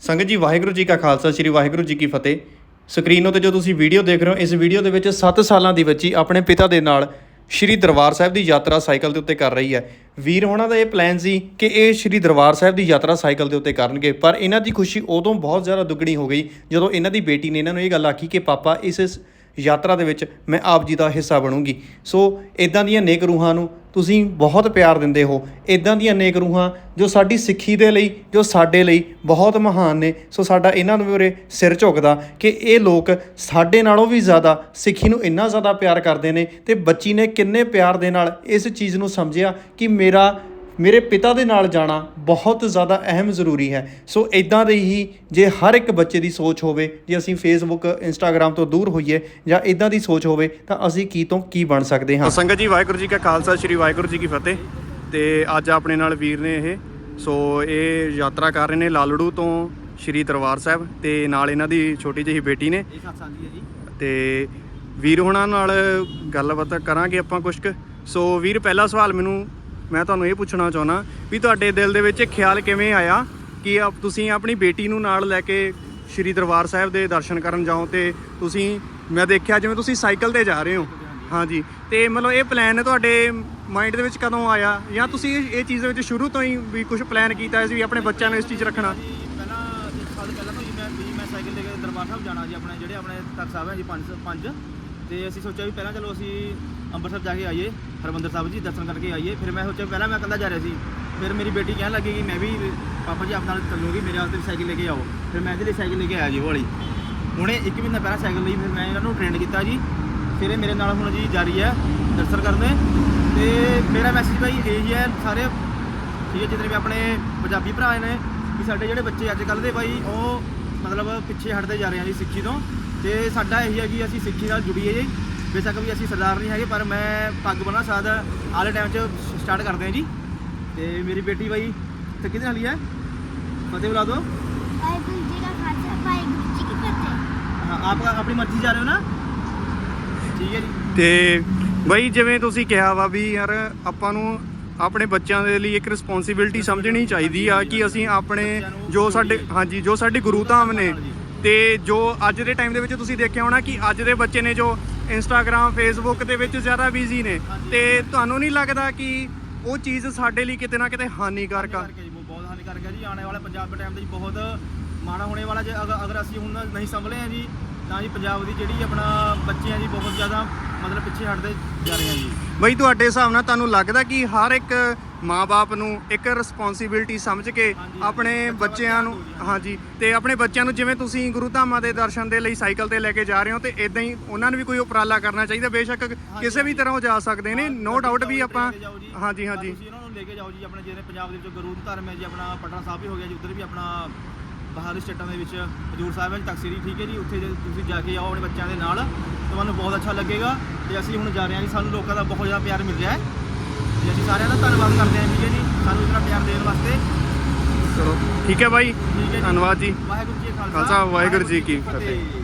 ਸੰਗਤ ਜੀ, ਵਾਹਿਗੁਰੂ ਜੀ ਕਾ ਖਾਲਸਾ, ਸ੍ਰੀ ਵਾਹਿਗੁਰੂ ਜੀ ਕੀ ਫਤਿਹ। ਸਕਰੀਨ ਉੱਤੇ ਜੋ ਤੁਸੀਂ ਵੀਡੀਓ ਦੇਖ ਰਹੇ ਹੋ, ਇਸ ਵੀਡੀਓ ਦੇ ਵਿੱਚ 7 ਸਾਲਾਂ ਦੀ ਬੱਚੀ ਆਪਣੇ ਪਿਤਾ ਦੇ ਨਾਲ ਸ਼੍ਰੀ ਦਰਬਾਰ ਸਾਹਿਬ ਦੀ ਯਾਤਰਾ ਸਾਈਕਲ ਦੇ ਉੱਤੇ ਕਰ ਰਹੀ ਹੈ। ਵੀਰ ਹੋਣਾ ਦਾ ਇਹ ਪਲਾਨ ਸੀ ਕਿ ਇਹ ਸ਼੍ਰੀ ਦਰਬਾਰ ਸਾਹਿਬ ਦੀ ਯਾਤਰਾ ਸਾਈਕਲ ਦੇ ਉੱਤੇ ਕਰਨਗੇ, ਪਰ ਇਹਨਾਂ ਦੀ ਖੁਸ਼ੀ ਉਦੋਂ ਬਹੁਤ ਜ਼ਿਆਦਾ ਦੁੱਗਣੀ ਹੋ ਗਈ ਜਦੋਂ ਇਹਨਾਂ ਦੀ ਬੇਟੀ ਨੇ ਇਹਨਾਂ ਨੂੰ ਇਹ ਗੱਲ ਆਖੀ ਕਿ, ਪਾਪਾ, ਇਸ ਇਸ ਯਾਤਰਾ ਦੇ ਵਿੱਚ ਮੈਂ ਆਪ ਜੀ ਦਾ ਹਿੱਸਾ ਬਣੂੰਗੀ। ਸੋ ਇਦਾਂ ਦੀਆਂ ਨੇਕ ਰੂਹਾਂ ਨੂੰ ਤੁਸੀਂ ਬਹੁਤ ਪਿਆਰ ਦਿੰਦੇ ਹੋ। ਇਦਾਂ ਦੀਆਂ ਨੇਕ ਰੂਹਾਂ ਜੋ ਸਾਡੀ ਸਿੱਖੀ ਦੇ ਲਈ, ਜੋ ਸਾਡੇ ਲਈ ਬਹੁਤ ਮਹਾਨ ਨੇ। ਸੋ ਸਾਡਾ ਇਹਨਾਂ ਨੂੰ ਉਰੇ ਸਿਰ ਝੁਕਦਾ ਕਿ ਇਹ ਲੋਕ ਸਾਡੇ ਨਾਲੋਂ ਵੀ ਜ਼ਿਆਦਾ ਸਿੱਖੀ ਨੂੰ ਇੰਨਾ ਜ਼ਿਆਦਾ ਪਿਆਰ ਕਰਦੇ ਨੇ ਤੇ ਬੱਚੀ ਨੇ ਕਿੰਨੇ ਪਿਆਰ ਦੇ ਨਾਲ ਇਸ ਚੀਜ਼ ਨੂੰ ਸਮਝਿਆ ਕਿ ਮੇਰਾ ਮੇਰੇ ਪਿਤਾ ਦੇ ਨਾਲ ਜਾਣਾ ਬਹੁਤ ਜ਼ਿਆਦਾ ਅਹਿਮ ਜ਼ਰੂਰੀ ਹੈ। ਸੋ ਇਦਾਂ ਦੇ ਹੀ ਜੇ ਹਰ ਇੱਕ ਬੱਚੇ ਦੀ ਸੋਚ ਹੋਵੇ ਜੇ ਅਸੀਂ ਫੇਸਬੁੱਕ ਇੰਸਟਾਗ੍ਰam ਤੋਂ ਦੂਰ ਹੋਈਏ ਜਾਂ ਇਦਾਂ ਦੀ ਸੋਚ ਹੋਵੇ ਤਾਂ ਅਸੀਂ ਕੀ ਤੋਂ ਕੀ ਬਣ ਸਕਦੇ ਹਾਂ? ਸੰਗਤ ਜੀ ਵਾਹਿਗੁਰੂ ਜੀ ਕਾ ਖਾਲਸਾ ਸ੍ਰੀ ਵਾਹਿਗੁਰੂ ਜੀ ਕੀ ਫਤਿਹ। ਤੇ ਅੱਜ ਆਪਣੇ ਨਾਲ ਵੀਰ ਨੇ ਇਹ। ਸੋ ਇਹ ਯਾਤਰਾ ਕਰ ਰਹੇ ਨੇ ਲਾਲੜੂ ਤੋਂ ਸ਼੍ਰੀ ਦਰਬਾਰ ਸਾਹਿਬ ਤੇ ਨਾਲ ਇਹਨਾਂ ਦੀ ਛੋਟੀ ਜਿਹੀ ਬੇਟੀ ਨੇ। ਇਹ 7 ਸਾਲ ਦੀ ਹੈ ਜੀ। ਤੇ ਵੀਰ ਹੋਣਾ ਨਾਲ ਗੱਲਬਾਤ ਕਰਾਂਗੇ ਆਪਾਂ ਕੁਝ ਕੁ। ਸੋ ਵੀਰ ਪਹਿਲਾ ਸਵਾਲ ਮੈਨੂੰ ਮੈਂ ਤੁਹਾਨੂੰ ਇਹ ਪੁੱਛਣਾ ਚਾਹੁੰਦਾ ਵੀ ਤੁਹਾਡੇ ਦਿਲ ਦੇ ਵਿੱਚ ਖਿਆਲ ਕਿਵੇਂ ਆਇਆ ਕਿ ਆਪ ਤੁਸੀਂ ਆਪਣੀ ਬੇਟੀ ਨੂੰ ਨਾਲ ਲੈ ਕੇ ਸ਼੍ਰੀ ਦਰਬਾਰ ਸਾਹਿਬ ਦੇ ਦਰਸ਼ਨ ਕਰਨ ਜਾਓ ਤੇ ਤੁਸੀਂ, ਮੈਂ ਦੇਖਿਆ ਜਿਵੇਂ ਤੁਸੀਂ ਸਾਈਕਲ ਤੇ ਜਾ ਰਹੇ ਹੋ। ਹਾਂਜੀ, ਤੇ ਮਤਲਬ ਇਹ ਪਲਾਨ ਤੁਹਾਡੇ ਮਾਈਂਡ ਦੇ ਵਿੱਚ ਕਦੋਂ ਆਇਆ? ਜਾਂ ਤੁਸੀਂ ਇਹ ਚੀਜ਼ ਦੇ ਵਿੱਚ ਸ਼ੁਰੂ ਤੋਂ ਹੀ ਵੀ ਕੁਝ ਪਲਾਨ ਕੀਤਾ ਸੀ ਵੀ ਆਪਣੇ ਬੱਚਿਆਂ ਨੂੰ ਇਸ ਚੀਜ਼ 'ਚ ਰੱਖਣਾ? ਪਹਿਲਾਂ ਇੱਕ ਸਾਲ ਪਹਿਲਾਂ ਤੋਂ ਮੈਂ ਵੀ ਮੈਂ ਸਾਈਕਲ 'ਤੇ ਦਰਬਾਰ ਸਾਹਿਬ ਜਾਣਾ ਜੀ ਆਪਣੇ, ਜਿਹੜੇ ਆਪਣੇ ਤਖਤ ਸਾਹਿਬ ਹੈ ਜੀ ਪੰਜ ਪੰਜ। ਤੇ ਅਸੀਂ ਸੋਚਿਆ ਵੀ ਪਹਿਲਾਂ ਚਲੋ ਅਸੀਂ ਅੰਮ੍ਰਿਤਸਰ ਜਾ ਕੇ ਆਈਏ, ਹਰਮੰਦਰ ਸਾਹਿਬ ਜੀ, ਦਰਸ਼ਨ ਕਰਕੇ ਆਈਏ। ਫਿਰ ਮੈਂ ਸੋਚਿਆ, ਪਹਿਲਾਂ ਮੈਂ ਇਕੱਲਾ ਜਾ ਰਿਹਾ ਸੀ। ਫਿਰ ਮੇਰੀ ਬੇਟੀ ਕਹਿਣ ਲੱਗੀ ਕਿ ਮੈਂ ਵੀ ਪਾਪਾ ਜੀ ਆਪ ਨਾਲ ਚੱਲੂਗੀ, ਮੇਰੇ ਵਾਸਤੇ ਵੀ ਸਾਈਕਲ ਲੈ ਕੇ ਆਓ। ਫਿਰ ਮੈਂ ਇਹਦੇ ਲਈ ਸਾਈਕਲ ਲੈ ਕੇ ਆਇਆ ਜੀ, ਹੌਲੀ। ਹੁਣੇ ਇੱਕ ਮਹੀਨਾ ਪਹਿਲਾਂ ਸਾਈਕਲ ਲਈ, ਫਿਰ ਮੈਂ ਇਹਨਾਂ ਨੂੰ ਟ੍ਰੇਨ ਕੀਤਾ ਜੀ। ਫਿਰ ਇਹ ਮੇਰੇ ਨਾਲ ਹੁਣ ਜੀ ਜਾਰੀ ਹੈ ਦਰਸ਼ਨ ਕਰਨੇ। ਤੇ ਮੇਰਾ ਮੈਸੇਜ ਭਾਈ ਇਹੀ ਹੈ, ਸਾਰੇ ਠੀਕ ਹੈ ਜਿਤਨੇ ਵੀ ਆਪਣੇ ਪੰਜਾਬੀ ਭਰਾ ਨੇ ਵੀ ਸਾਡੇ ਜਿਹੜੇ ਬੱਚੇ ਅੱਜ ਕੱਲ੍ਹ ਦੇ ਭਾਈ, ਉਹ ਮਤਲਬ ਪਿੱਛੇ ਹਟਦੇ ਜਾ ਰਹੇ ਆ ਜੀ ਸਿੱਖੀ ਤੋਂ। ਤੇ ਸਾਡਾ ਇਹੀ ਹੈ ਕਿ ਅਸੀਂ ਸਿੱਖੀ ਨਾਲ ਜੁੜੀਏ ਜੀ। ਬੇਸ਼ੱਕ ਵੀ ਅਸੀਂ ਸਰਦਾਰ ਨਹੀਂ ਹੈਗੇ ਪਰ ਮੈਂ ਪੱਗ ਬੰਨ੍ਹਣਾ ਸਾਦ ਆਲੇ ਟਾਈਮ 'ਚ ਸਟਾਰਟ ਕਰਦੇ ਹਾਂ ਜੀ। ਤੇ ਮੇਰੀ ਬੇਟੀ ਬਾਈ ਤੇ ਕਿਹਦੇ ਨਾਲ ਹੀ ਹੈ? ਫਤਿਹ ਬੁਲਾ ਦਿਓ। ਵਾਹਿਗੁਰੂ ਜੀ ਕਾ ਖਾਲਸਾ ਵਾਹਿਗੁਰੂ ਜੀ ਕੀ ਫਤਿਹ ਹਾਂ ਆਪ ਆਪਣੀ ਮਰਜ਼ੀ ਜਾ ਰਹੇ ਹੋ ਨਾ? ਠੀਕ ਹੈ ਜੀ। ਤੇ ਬਈ ਜਿਵੇਂ ਤੁਸੀਂ ਕਿਹਾ ਵਾ ਵੀ ਯਾਰ ਆਪਾਂ ਨੂੰ ਆਪਣੇ ਬੱਚਿਆਂ ਦੇ ਲਈ ਇੱਕ ਰਿਸਪੌਂਸਿਬਿਲਟੀ ਸਮਝਣੀ ਚਾਹੀਦੀ ਆ ਕਿ ਅਸੀਂ ਆਪਣੇ ਜੋ ਸਾਡੇ ਹਾਂਜੀ ਜੋ ਸਾਡੇ ਗੁਰੂ ਧਾਮ ਨੇ ਤੇ ਜੋ ਅੱਜ ਦੇ ਟਾਈਮ ਦੇ ਵਿੱਚ ਤੁਸੀਂ ਦੇਖਿਆ ਹੋਣਾ ਕਿ ਅੱਜ ਦੇ ਬੱਚੇ ਨੇ ਜੋ ਇੰਸਟਾਗ੍ਰam ਫੇਸਬੁੱਕ ਦੇ ਵਿੱਚ ਜ਼ਿਆਦਾ ਬਿਜ਼ੀ ਨੇ ਤੇ ਤੁਹਾਨੂੰ ਨਹੀਂ ਲੱਗਦਾ ਕਿ ਉਹ ਚੀਜ਼ ਸਾਡੇ ਲਈ ਕਿਤੇ ਨਾ ਕਿਤੇ ਹਾਨੀਕਾਰਕ ਆ? ਜੀ ਬਹੁਤ ਹਾਨੀਕਾਰਕ ਹੈ ਜੀ। ਆਉਣੇ ਵਾਲੇ ਪੰਜਾਬ ਦੇ ਟਾਈਮ ਦੇ ਜੀ ਬਹੁਤ ਮਾੜਾ ਹੋਣੇ ਵਾਲਾ ਜੇ ਅਗਰ ਅਗਰ ਅਸੀਂ ਹੁਣ ਨਹੀਂ ਸੰਭਲੇ ਹਾਂ ਜੀ ਤਾਂ ਜੀ ਪੰਜਾਬ ਦੀ ਜਿਹੜੀ ਆਪਣਾ ਬੱਚੇ ਆ ਜੀ ਬਹੁਤ ਜ਼ਿਆਦਾ ਮਤਲਬ ਪਿੱਛੇ ਹਟਦੇ ਜਾ ਰਹੇ ਆ ਜੀ। ਬਈ ਤੁਹਾਡੇ ਹਿਸਾਬ ਨਾਲ ਤੁਹਾਨੂੰ ਲੱਗਦਾ ਕਿ ਹਰ ਇੱਕ ਮਾਪੇ ਨੂੰ ਇੱਕ ਰਿਸਪੌਂਸਿਬਿਲਟੀ ਸਮਝ ਕੇ। ਆਪਣੇ ਬੱਚਾ ਬੱਚਿਆਂ ਨੂੰ ਹਾਂਜੀ ਤੇ ਆਪਣੇ ਬੱਚਿਆਂ ਨੂੰ ਜਿਵੇਂ ਤੁਸੀਂ ਗੁਰੂ ਧਾਮਾਂ ਦੇ ਦਰਸ਼ਨ ਦੇ ਲਈ ਸਾਈਕਲ ਤੇ ਲੈ ਕੇ ਜਾ ਰਹੇ ਹੋ ਤੇ ਇਦਾਂ ਹੀ ਉਹਨਾਂ ਨੂੰ ਵੀ ਕੋਈ ਉਪਰਾਲਾ ਕਰਨਾ ਚਾਹੀਦਾ। ਬੇਸ਼ੱਕ ਕਿਸੇ ਵੀ ਤਰ੍ਹਾਂ ਉਹ ਜਾ ਸਕਦੇ ਨੇ। ਨੋ ਡਾਊਟ ਵੀ ਆਪਾਂ ਹਾਂਜੀ ਹਾਂਜੀ। ਤੁਸੀਂ ਉਹਨਾਂ ਨੂੰ ਲੈ ਕੇ ਜਾਓ ਜੀ। ਆਪਣੇ ਜਿਹੜੇ ਪੰਜਾਬ ਦੇ ਵਿੱਚ ਗੁਰੂ ਧਰਮ ਹੈ ਜੀ ਆਪਣਾ ਪਟਨਾ ਸਾਹਿਬ ਵੀ ਹੋ ਗਿਆ ਜੀ ਉੱਧਰ ਵੀ ਆਪਣਾ ਬਾਹਰੀ ਸਟੇਟਾਂ ਦੇ ਵਿੱਚ ਹਜੂਰ ਸਾਹਿਬ ਹੈ ਜੀ, ਤਖ਼ਤ ਸ੍ਰੀ ਠੀਕ ਹੈ ਜੀ ਉੱਥੇ ਜੇ ਤੁਸੀਂ ਜਾ ਕੇ ਆਓ ਆਪਣੇ ਬੱਚਿਆਂ ਦੇ ਨਾਲ ਤੁਹਾਨੂੰ ਬਹੁਤ ਅੱਛਾ ਲੱਗੇਗਾ। ਤੇ ਅਸੀਂ ਹੁਣ ਜਾ ਰਹੇ ਹਾਂ ਜੀ ਸਾਨੂੰ ਲੋਕਾਂ ਦਾ ਬਹੁਤ ਜ਼ਿਆਦਾ ਪਿਆਰ ਮਿਲ ਰਿਹਾ ਹੈ। ਤੇ ਅਸੀਂ ਸਾਰਿਆਂ ਦਾ ਧੰਨਵਾਦ ਕਰਦੇ ਹਾਂ ਠੀਕ ਹੈ ਜੀ ਸਾਨੂੰ ਇਤਨਾ ਪਿਆਰ ਦੇਣ ਵਾਸਤੇ। ਚਲੋ ਠੀਕ ਹੈ ਜੀ। ਧੰਨਵਾਦ ਜੀ। ਵਾਹਿਗੁਰੂ ਜੀ ਕਾ ਖਾਲਸਾ, ਵਾਹਿਗੁਰੂ ਜੀ ਕੀ ਫਤਿਹ।